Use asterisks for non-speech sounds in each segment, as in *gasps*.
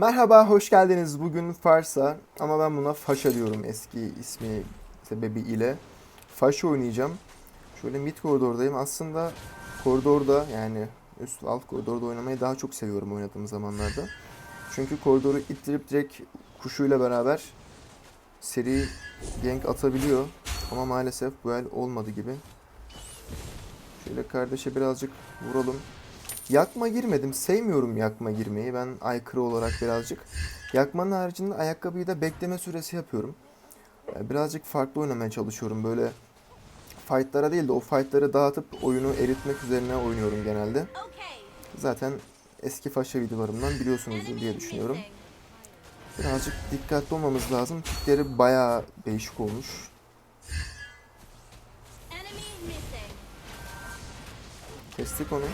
Merhaba, hoş geldiniz. Bugün Farsa ama ben buna Faşa diyorum eski ismi sebebiyle. Faşa oynayacağım. Şöyle mid koridordayım. Aslında koridorda yani üst alt koridorda oynamayı daha çok seviyorum oynadığım zamanlarda. Çünkü koridoru ittirip direkt kuşuyla beraber seri gank atabiliyor. Ama maalesef bu el olmadı gibi. Şöyle kardeşe birazcık vuralım. Yakma girmedim. Sevmiyorum yakma girmeyi. Ben aykırı olarak birazcık. Yakmanın haricinde ayakkabıyı da bekleme süresi yapıyorum. Yani Birazcık farklı oynamaya çalışıyorum. Böyle fightlara değil de o fightları dağıtıp oyunu eritmek üzerine oynuyorum genelde. Zaten eski faşa videolarımdan biliyorsunuzdur diye düşünüyorum. Birazcık dikkatli olmamız lazım. Pikleri bayağı değişik olmuş. Kestik onu.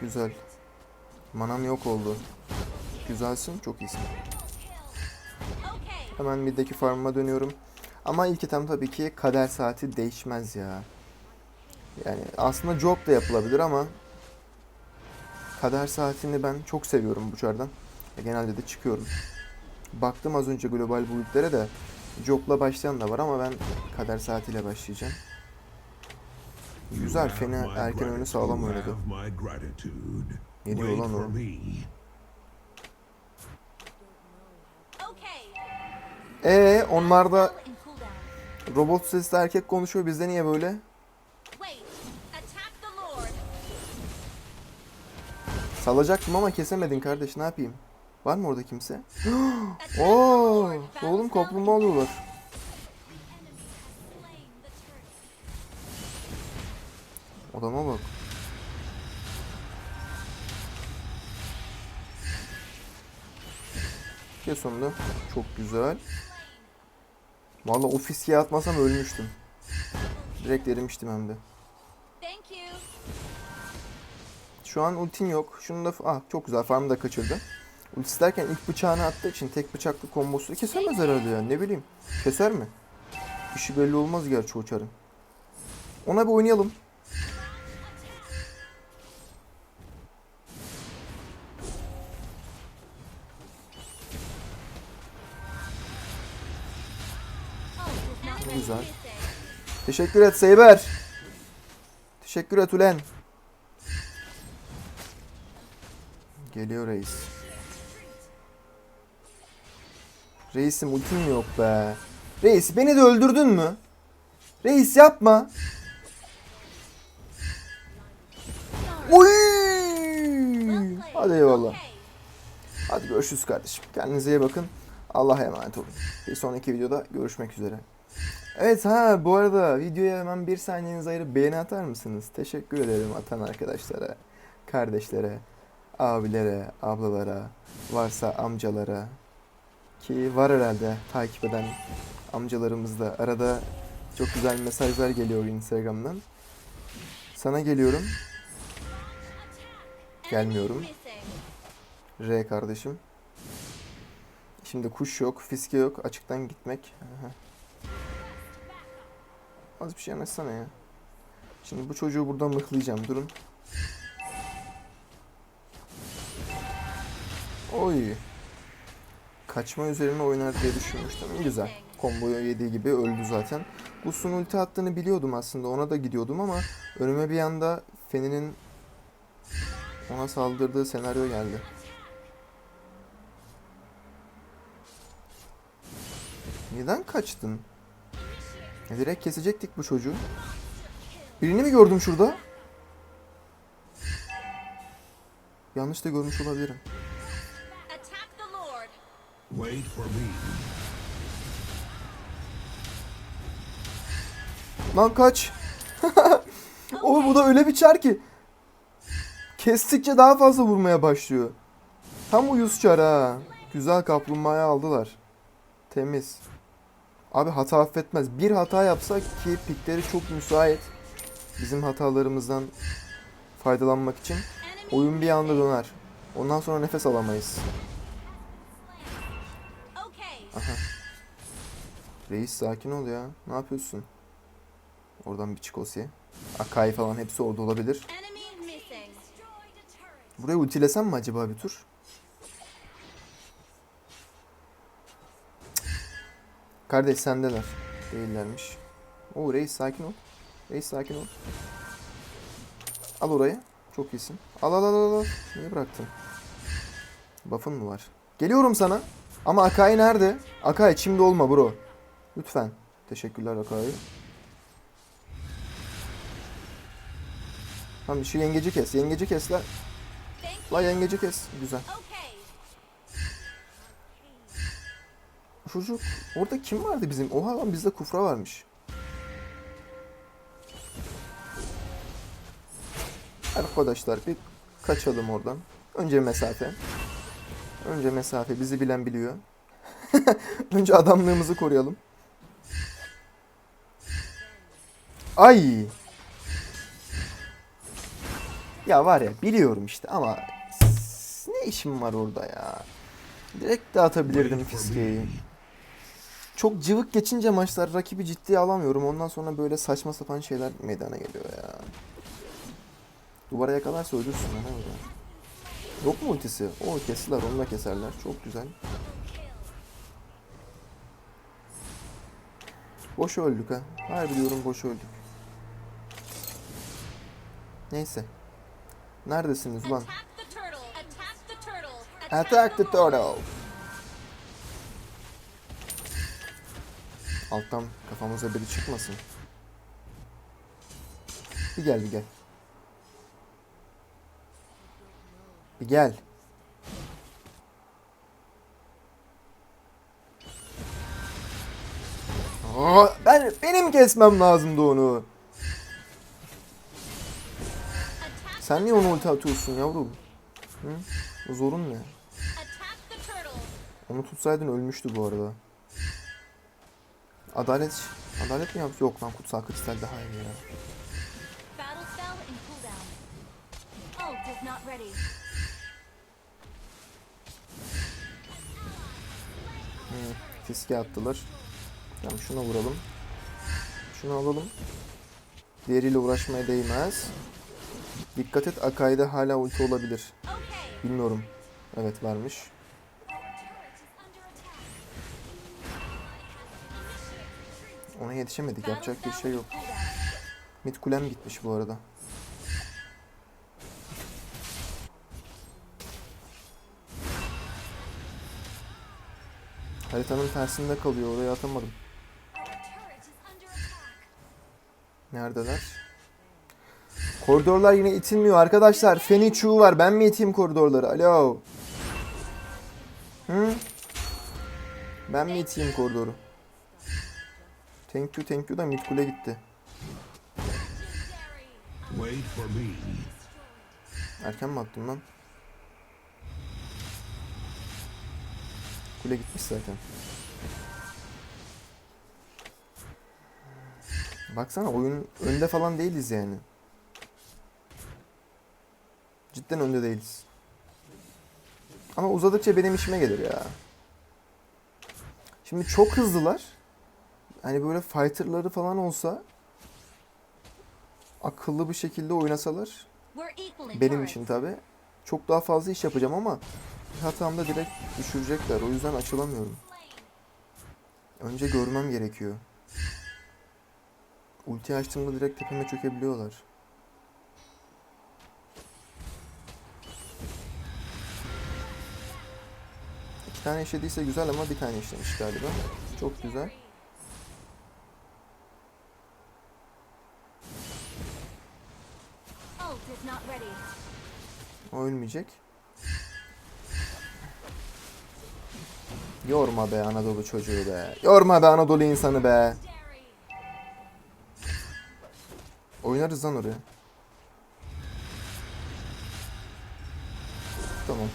Güzel. Manam yok oldu. Güzelsin, çok iyisin. Hemen middeki farmıma dönüyorum. Ama ilk item tabii ki kader saati değişmez ya. Yani aslında job da yapılabilir ama kader saatini ben çok seviyorum bu çardan. E, Genelde de çıkıyorum. Baktım az önce global build'lere de jobla başlayan da var ama ben kader saatiyle başlayacağım. Güzel, Fena erken oyunu sağlam oynadı. Ne diyor lan o? Ee, onlar da robot sesli erkek konuşuyor. Bizde niye böyle? Salacaktım ama kesemedin kardeş. Ne yapayım? Var mı orada kimse? *gasps* Oo, oğlum kaplumbağa alıyorlar. Odama bak. Kes onu da. Çok güzel. Vallahi o fiskiye atmasam ölmüştüm. Direkt erimiştim hem de. Şu an ultin yok. Şunu da ah çok güzel farmı da kaçırdı. Ultisi derken ilk bıçağını attığı için tek bıçaklı kombosu kesemez herhalde ya. Ne bileyim. Keser mi? İşi belli olmaz gerçi o çarın. Ona bir oynayalım. Teşekkür et Seyber. Teşekkür et ulen. Geliyor reis. Reisim ultim yok be. Reis beni de öldürdün mü? Reis yapma. Oy! Hadi eyvallah. Hadi görüşürüz kardeşim. Kendinize iyi bakın. Allah'a emanet olun. Bir sonraki videoda görüşmek üzere. Evet ha bu arada videoya hemen bir saniyenizi ayırıp beğeni atar mısınız? Teşekkür ederim atan arkadaşlara, kardeşlere, abilere, ablalara, varsa amcalara ki var herhalde takip eden amcalarımız da arada çok güzel mesajlar geliyor Instagram'dan. Sana geliyorum. Gelmiyorum. R kardeşim. Şimdi kuş yok, fiske yok. Açıktan gitmek. Aha. Az bir şey yanaşsana ya. Şimdi bu çocuğu buradan mıhlayacağım. Durun. Oy. Kaçma üzerine oynar diye düşünmüştüm. Güzel. Komboyu yediği gibi öldü zaten. Gus'un ulti attığını biliyordum aslında. Ona da gidiyordum ama önüme bir anda Feni'nin ona saldırdığı senaryo geldi. Neden kaçtın? Direkt kesecektik bu çocuğu. Birini mi gördüm şurada? Yanlış da görmüş olabilirim. Lan kaç. *laughs* o bu da öyle bir çar ki. Kestikçe daha fazla vurmaya başlıyor. Tam uyuz çar ha. Güzel kaplumbağayı aldılar. Temiz. Abi hata affetmez. Bir hata yapsak ki pikleri çok müsait. Bizim hatalarımızdan faydalanmak için. Oyun bir anda döner. Ondan sonra nefes alamayız. Aha. Reis sakin ol ya. Ne yapıyorsun? Oradan bir çikosiye. Akai falan hepsi orada olabilir. Buraya ultilesem mi acaba bir tur? Kardeş sendeler. Değillermiş. Oo reis sakin ol. Reis sakin ol. Al orayı. Çok iyisin. Al al al al. Niye bıraktın? Buff'ın mı var? Geliyorum sana. Ama Akai nerede? Akai içimde olma bro. Lütfen. Teşekkürler Akai. Tamam şu yengeci kes. Yengeci kes lan. La yengeci kes. Güzel. Çocuk orada kim vardı bizim? Oha lan bizde kufra varmış. Arkadaşlar bir kaçalım oradan. Önce mesafe. Önce mesafe bizi bilen biliyor. *laughs* Önce adamlığımızı koruyalım. Ay. Ya var ya biliyorum işte ama ne işim var orada ya. Direkt dağıtabilirdim fiskeyi. Çok cıvık geçince maçlar rakibi ciddiye alamıyorum. Ondan sonra böyle saçma sapan şeyler meydana geliyor ya. Duvara yakalarsa ölürsün lan orada. Yok mu ultisi? O kestiler onu da keserler. Çok güzel. Boş öldük ha. Harbi diyorum boş öldük. Neyse. Neredesiniz ulan? Attack the turtle. Alttan kafamıza biri çıkmasın. Bir gel bir gel. Bir gel. Aa, ben benim kesmem lazımdı onu. Sen niye onu ulti atıyorsun yavrum? Hı? Zorun ne? Onu tutsaydın ölmüştü bu arada. Adalet Adalet mi yaptı? Yok lan kutsal kristal daha iyi ya. Ready. Hı, fiske attılar. Tamam şuna vuralım. Şunu alalım. Diğeriyle uğraşmaya değmez. Dikkat et Akai'de hala ulti olabilir. Bilmiyorum. Evet varmış. Ona yetişemedik. Yapacak bir şey yok. Mid kulem gitmiş bu arada. Haritanın tersinde kalıyor. Oraya atamadım. Neredeler? Koridorlar yine itilmiyor arkadaşlar. Feni Chu var. Ben mi iteyim koridorları? Alo. Hı? Ben mi iteyim koridoru? Thank you thank you da mid kule gitti. Erken mi attım lan? Kule gitmiş zaten. Baksana oyun önde falan değiliz yani. Cidden önde değiliz. Ama uzadıkça benim işime gelir ya. Şimdi çok hızlılar. Hani böyle fighterları falan olsa akıllı bir şekilde oynasalar benim için tabi. Çok daha fazla iş yapacağım ama hatamda direkt düşürecekler. O yüzden açılamıyorum. Önce görmem gerekiyor. Ulti açtığımda direkt tepeme çökebiliyorlar. İki tane işlediyse güzel ama bir tane işlemiş galiba. Çok güzel. Ölmeyecek. Yorma be Anadolu çocuğu be. Yorma be Anadolu insanı be. Oynarız lan oraya. Tamam.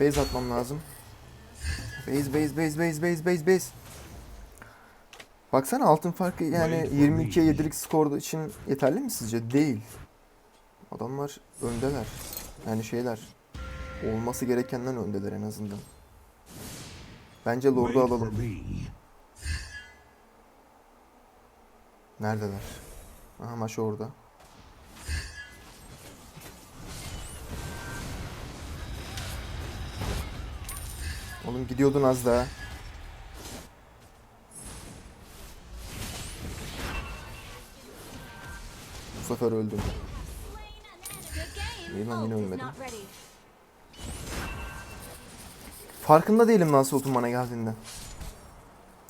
Base atmam lazım. Base base base base base base base. Baksana altın farkı yani 22'ye 7'lik skor için yeterli mi sizce? Değil. Adamlar öndeler. Yani şeyler. Olması gerekenden öndeler en azından. Bence Lord'u alalım. Neredeler? Aha maç orada. Oğlum gidiyordun az daha. Bu sefer öldüm. İyi lan, yine ölmedim. Farkında değilim Lancelot'un bana geldiğinde.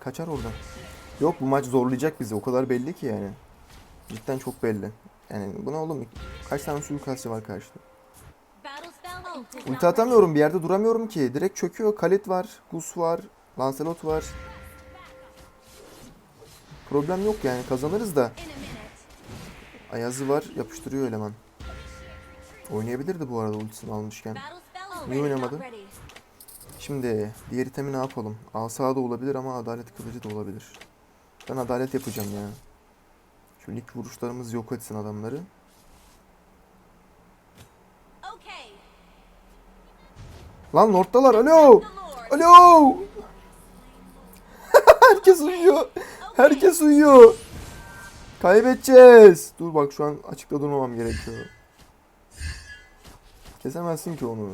Kaçar oradan. Yok bu maç zorlayacak bizi. O kadar belli ki yani. Cidden çok belli. Yani buna oğlum kaç tane suikastçı var karşıda. Ulti atamıyorum bir yerde duramıyorum ki. Direkt çöküyor. Kalit var, Gus var, Lancelot var. Problem yok yani kazanırız da. Ayazı var yapıştırıyor eleman. Oynayabilirdi bu arada ultisini almışken. Niye oynamadı? Şimdi diğer itemi ne yapalım? Asa da olabilir ama adalet kılıcı da olabilir. Ben adalet yapacağım ya. Şu lig vuruşlarımız yok etsin adamları. Lan Lord'dalar alo! Alo! *laughs* Herkes uyuyor. Herkes uyuyor. Kaybedeceğiz. Dur bak şu an açıkta durmamam gerekiyor. Kesemezsin ki onu.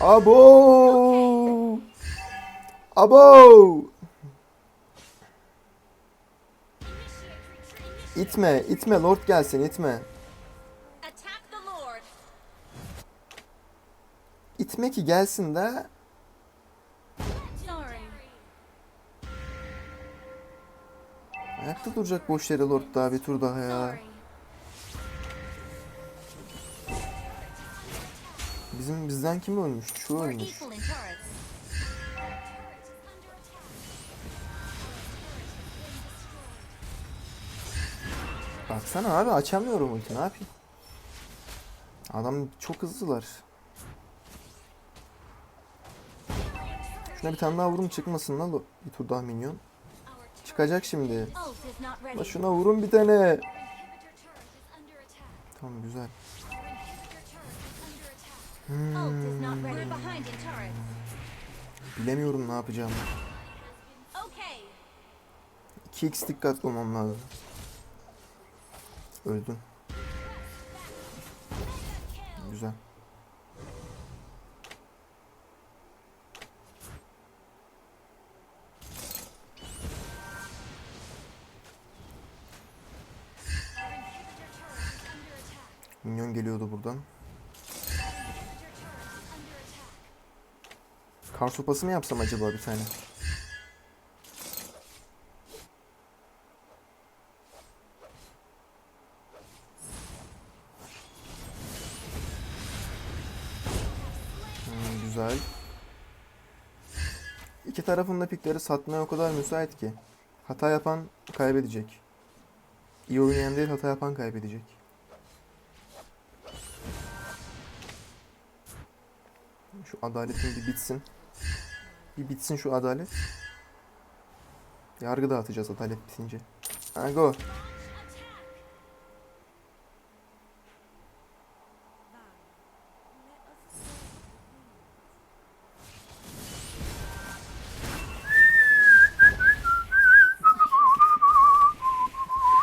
Abo! Abo! İtme, itme. Lord gelsin, itme. İtme ki gelsin de. Ayakta duracak boş yere Lord daha bir tur daha ya. Bizim bizden kim ölmüş? Şu ölmüş. Baksana abi açamıyorum ulti ne yapayım? Adam çok hızlılar. Şuna bir tane daha vurun çıkmasın lan bir tur daha minyon. Çıkacak şimdi. La şuna vurun bir tane. Tamam güzel. Bilemiyorum ne yapacağım. Okay. 2x dikkatli olmam lazım. Öldün. Güzel. Minyon geliyordu buradan. Kar sopası mı yapsam acaba bir tane? Hmm, güzel. İki tarafın da pikleri satmaya o kadar müsait ki. Hata yapan kaybedecek. İyi oynayan değil hata yapan kaybedecek. Şu adaletin bir bitsin. Bir bitsin şu adalet. Yargı dağıtacağız adalet bitince. Ha go.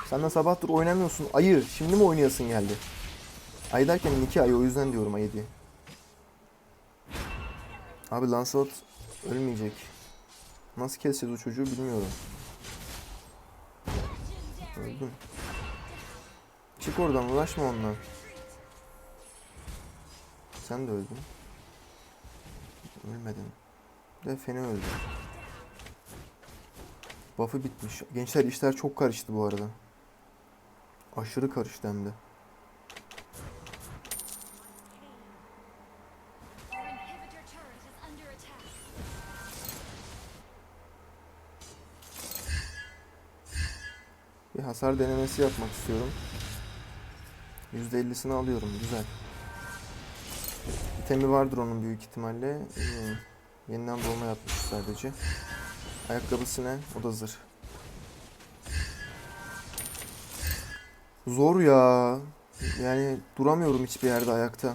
Sen de sabahtır oynamıyorsun. Ayı. Şimdi mi oynayasın geldi? Ayı derken iki ayı o yüzden diyorum ayı diye. Abi Lancelot ölmeyecek. Nasıl keseceğiz o çocuğu bilmiyorum. Öldüm. Çık oradan uğraşma onunla. Sen de öldün. Ölmedin. De Feni öldü. Buff'ı bitmiş. Gençler işler çok karıştı bu arada. Aşırı karıştı hem de. Hasar denemesi yapmak istiyorum. %50'sini alıyorum. Güzel. İtemi vardır onun büyük ihtimalle. Ee, yeniden doğma yapmış sadece. Ayakkabısı ne? O da zırh. Zor ya. Yani duramıyorum hiçbir yerde ayakta.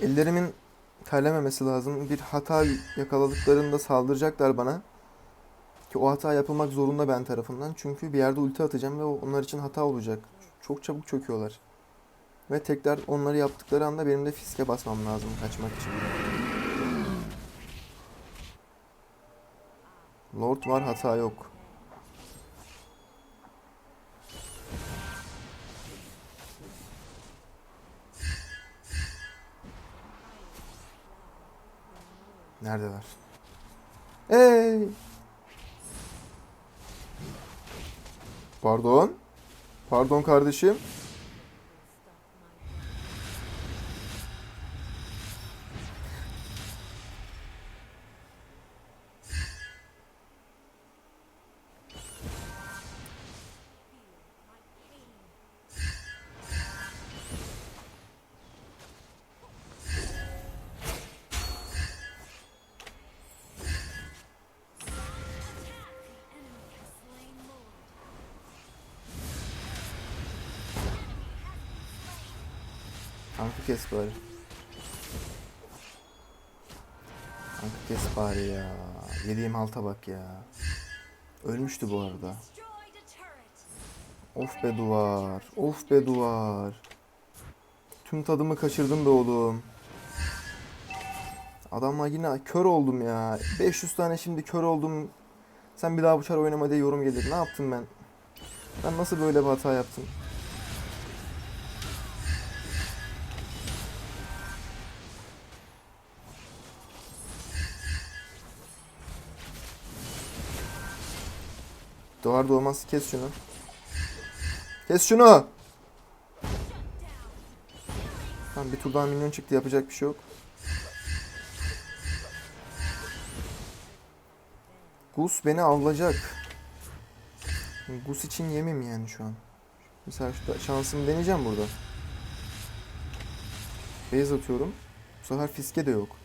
Ellerimin terlememesi lazım. Bir hata yakaladıklarında saldıracaklar bana. Ki o hata yapılmak zorunda ben tarafından. Çünkü bir yerde ulti atacağım ve onlar için hata olacak. Çok çabuk çöküyorlar. Ve tekrar onları yaptıkları anda benim de fiske basmam lazım kaçmak için. Lord var hata yok. Neredeler? Hey! Pardon. Pardon kardeşim. Kes bari. Tankı kes bari ya. Yediğim halta bak ya. Ölmüştü bu arada. Of be duvar. Of be duvar. Tüm tadımı kaçırdım be oğlum. Adamla yine kör oldum ya. 500 tane şimdi kör oldum. Sen bir daha bu çar oynama diye yorum gelir. Ne yaptım ben? Ben nasıl böyle bir hata yaptım? Doğar doğmaz kes şunu. Kes şunu. Tamam bir tur daha minyon çıktı yapacak bir şey yok. Gus beni avlayacak. Gus için yemim yani şu an. Mesela şurada şansımı deneyeceğim burada. Base atıyorum. Bu sefer fiske de yok.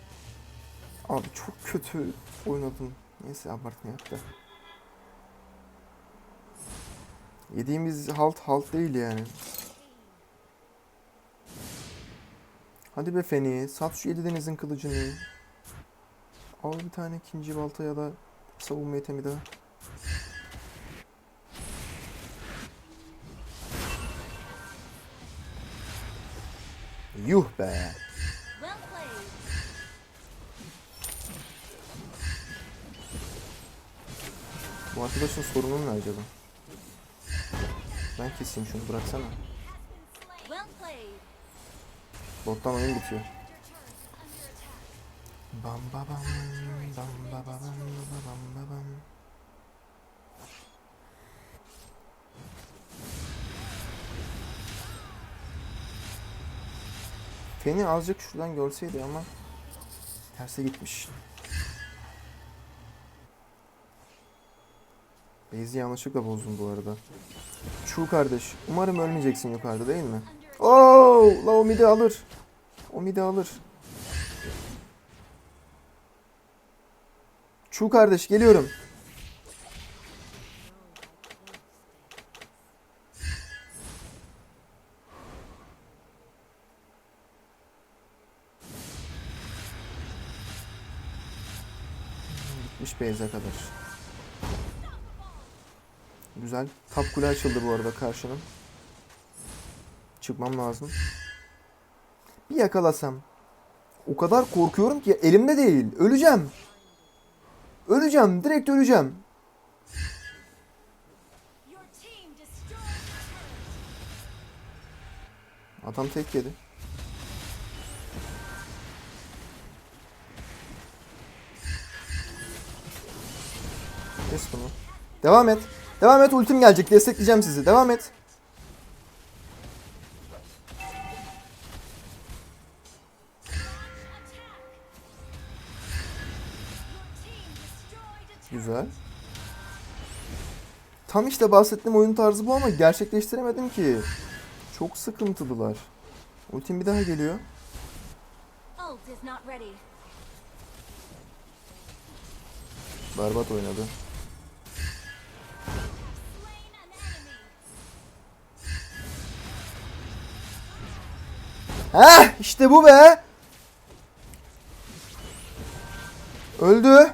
Abi çok kötü oynadım. Neyse abartmayak da. Yediğimiz halt halt değil yani. Hadi be Feni, sat şu yedi denizin kılıcını. Al bir tane ikinci balta ya da savunma itemi daha. Yuh be. Bu arkadaşın sorunu ne acaba? Ben keseyim şunu bıraksana. Bottan oyun bitiyor. Bam ba bam bam ba ba bam ba bam ba bam. Feni azıcık şuradan görseydi ama terse gitmiş. Base'i yanlışlıkla bozdum bu arada. Şu kardeş, umarım ölmeyeceksin yukarıda değil mi? Oo, la o midi alır. O midi alır. Şu kardeş geliyorum. Gitmiş Beyza kadar. Güzel. Top kule açıldı bu arada karşının. Çıkmam lazım. Bir yakalasam. O kadar korkuyorum ki elimde değil. Öleceğim. Öleceğim. Direkt öleceğim. Adam tek yedi. Kes bunu. Devam et. Devam et ultim gelecek. Destekleyeceğim sizi. Devam et. Güzel. Tam işte bahsettiğim oyun tarzı bu ama gerçekleştiremedim ki. Çok sıkıntılılar. Ultim bir daha geliyor. Berbat oynadı. Heh işte bu be. Öldü.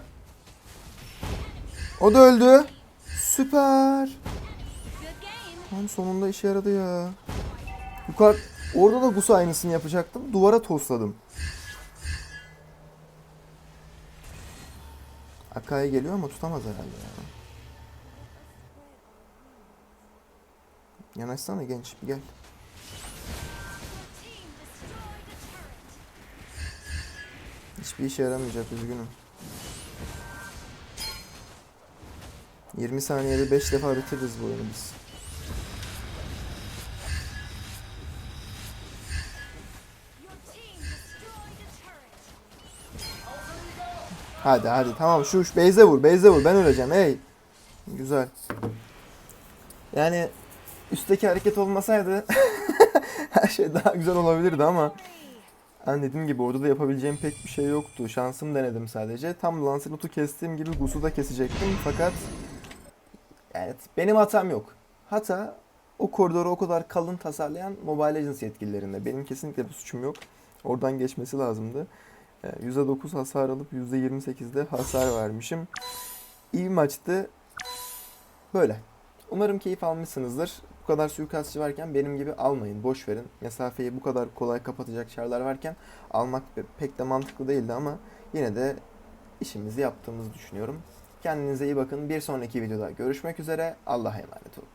O da öldü. Süper. Lan sonunda işe yaradı ya. Yukarı orada da Gus aynısını yapacaktım. Duvara tosladım. Akai geliyor ama tutamaz herhalde ya. Yanaşsana genç bir gel. Hiçbir işe yaramayacak üzgünüm. 20 saniyede 5 defa bitiririz bu oyunu biz. Hadi hadi tamam şu, şu base'e vur base'e vur ben öleceğim hey. Güzel. Yani üstteki hareket olmasaydı *laughs* her şey daha güzel olabilirdi ama hani dediğim gibi orada da yapabileceğim pek bir şey yoktu. Şansım denedim sadece. Tam Lancelot'u kestiğim gibi Gus'u da kesecektim fakat evet benim hatam yok. Hata o koridoru o kadar kalın tasarlayan Mobile Legends yetkililerinde. Benim kesinlikle bir suçum yok. Oradan geçmesi lazımdı. Ee, %9 hasar alıp %28'de hasar vermişim. İyi maçtı. Böyle. Umarım keyif almışsınızdır. Bu kadar suikastçı varken benim gibi almayın. Boş verin. Mesafeyi bu kadar kolay kapatacak çarlar varken almak pe- pek de mantıklı değildi ama yine de işimizi yaptığımızı düşünüyorum. Kendinize iyi bakın. Bir sonraki videoda görüşmek üzere. Allah'a emanet olun.